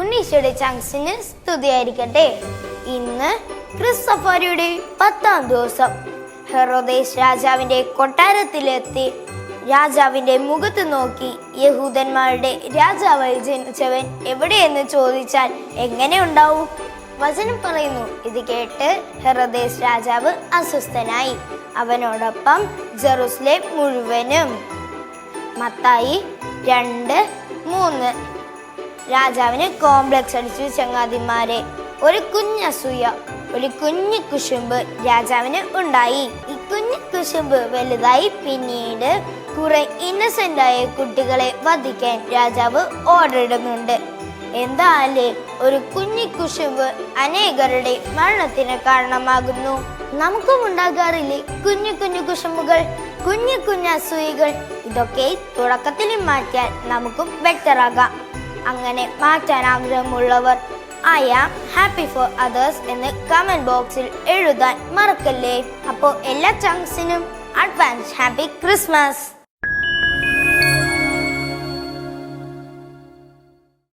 ഈശോയുടെ ചങ്സിന് സ്തുതിയായിരിക്കട്ടെ. ഇന്ന് ക്രിസ്തഫാരിയുടെ പത്താം ദിവസം. ഹെറോദേശ് രാജാവിന്റെ കൊട്ടാരത്തിലെത്തി രാജാവിന്റെ മുഖത്ത് നോക്കി യഹൂദന്മാരുടെ രാജാവായി ജനിച്ചവൻ എവിടെയെന്ന് ചോദിച്ചാൽ എങ്ങനെ ഉണ്ടാവും? വചനം പറയുന്നു. ഇത് കേട്ട് ഹെറോദേശ് രാജാവ് അസ്വസ്ഥനായി. അവനോടൊപ്പം ജെറുസലേം മുഴുവനും. മത്തായി രണ്ട് മൂന്ന്. രാജാവിന് കോംപ്ലക്സ് അടിച്ചു ചങ്ങാതിമാരെ ഒരു കുഞ്ഞസൂയ ഒരു കുഞ്ഞു കുശുമ്പ് രാജാവിന് ഉണ്ടായി. ഈ കുഞ്ഞു കുശുമ്പ് വലുതായി പിന്നീട് കുറെ ഇന്നസെന്റ് ആയ കുട്ടികളെ വധിക്കാൻ രാജാവ് ഓർഡർ ഇടുന്നുണ്ട്. എന്താൽ ഒരു കുഞ്ഞു കുശുമ്പ് അനേകരുടെ മരണത്തിന് കാരണമാകുന്നു. നമുക്കും ഉണ്ടാകാറില്ലേ കുഞ്ഞു കുഞ്ഞു കുശുമ്പുകൾ കുഞ്ഞു കുഞ്ഞു അസൂയകൾ? ഇതൊക്കെ തുടക്കത്തിൽ മാറ്റാൻ നമുക്കും ബെറ്റർ ആകാം. അങ്ങനെ മാറ്റാൻ ആഗ്രഹമുള്ളവർ I am happy for others എന്ന് കമന്റ് ബോക്സിൽ എഴുതാൻ മറക്കല്ലേ. അപ്പോൾ എല്ലാ ചങ്സിനും അഡ്വാൻസ് ഹാപ്പി ക്രിസ്മസ്